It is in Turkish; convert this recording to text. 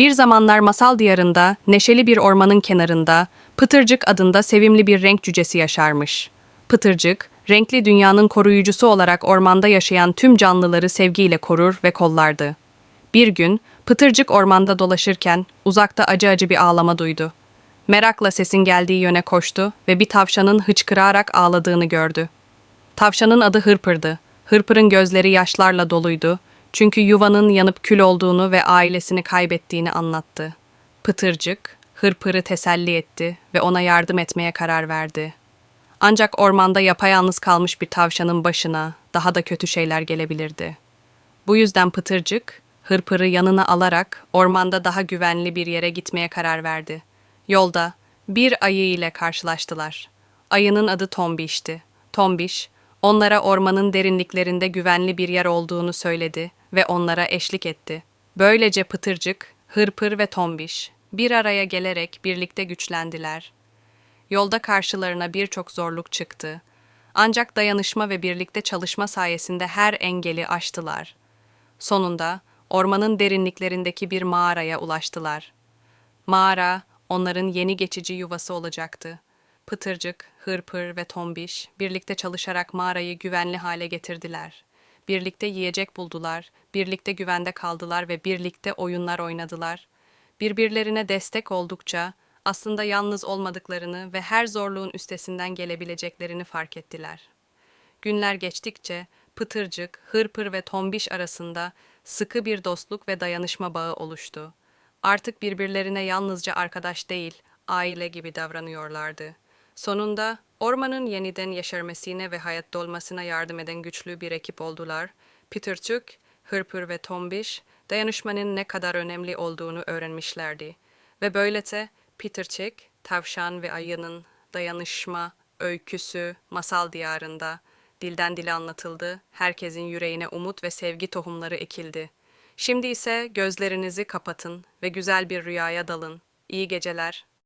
Bir zamanlar masal diyarında, neşeli bir ormanın kenarında, Pıtırcık adında sevimli bir renk cücesi yaşarmış. Pıtırcık, renkli dünyanın koruyucusu olarak ormanda yaşayan tüm canlıları sevgiyle korur ve kollardı. Bir gün, Pıtırcık ormanda dolaşırken uzakta acı acı bir ağlama duydu. Merakla sesin geldiği yöne koştu ve bir tavşanın hıçkırarak ağladığını gördü. Tavşanın adı Hırpır'dı. Hırpır'ın gözleri yaşlarla doluydu. Çünkü yuvanın yanıp kül olduğunu ve ailesini kaybettiğini anlattı. Pıtırcık, Hırpır'ı teselli etti ve ona yardım etmeye karar verdi. Ancak ormanda yapayalnız kalmış bir tavşanın başına daha da kötü şeyler gelebilirdi. Bu yüzden Pıtırcık, Hırpır'ı yanına alarak ormanda daha güvenli bir yere gitmeye karar verdi. Yolda bir ayı ile karşılaştılar. Ayının adı Tombiş'ti. Tombiş, onlara ormanın derinliklerinde güvenli bir yer olduğunu söyledi ve onlara eşlik etti. Böylece Pıtırcık, Hırpır ve Tombiş bir araya gelerek birlikte güçlendiler. Yolda karşılarına birçok zorluk çıktı. Ancak dayanışma ve birlikte çalışma sayesinde her engeli aştılar. Sonunda ormanın derinliklerindeki bir mağaraya ulaştılar. Mağara onların yeni geçici yuvası olacaktı. Pıtırcık, Hırpır ve Tombiş birlikte çalışarak mağarayı güvenli hale getirdiler. Birlikte yiyecek buldular, birlikte güvende kaldılar ve birlikte oyunlar oynadılar. Birbirlerine destek oldukça aslında yalnız olmadıklarını ve her zorluğun üstesinden gelebileceklerini fark ettiler. Günler geçtikçe Pıtırcık, Hırpır ve Tombiş arasında sıkı bir dostluk ve dayanışma bağı oluştu. Artık birbirlerine yalnızca arkadaş değil, aile gibi davranıyorlardı. Sonunda ormanın yeniden yeşermesine ve hayatta olmasına yardım eden güçlü bir ekip oldular. Pıtırcık, Hırpır ve Tombiş dayanışmanın ne kadar önemli olduğunu öğrenmişlerdi. Ve böylece Pıtırcık, tavşan ve ayının dayanışma öyküsü masal diyarında dilden dile anlatıldı. Herkesin yüreğine umut ve sevgi tohumları ekildi. Şimdi ise gözlerinizi kapatın ve güzel bir rüyaya dalın. İyi geceler.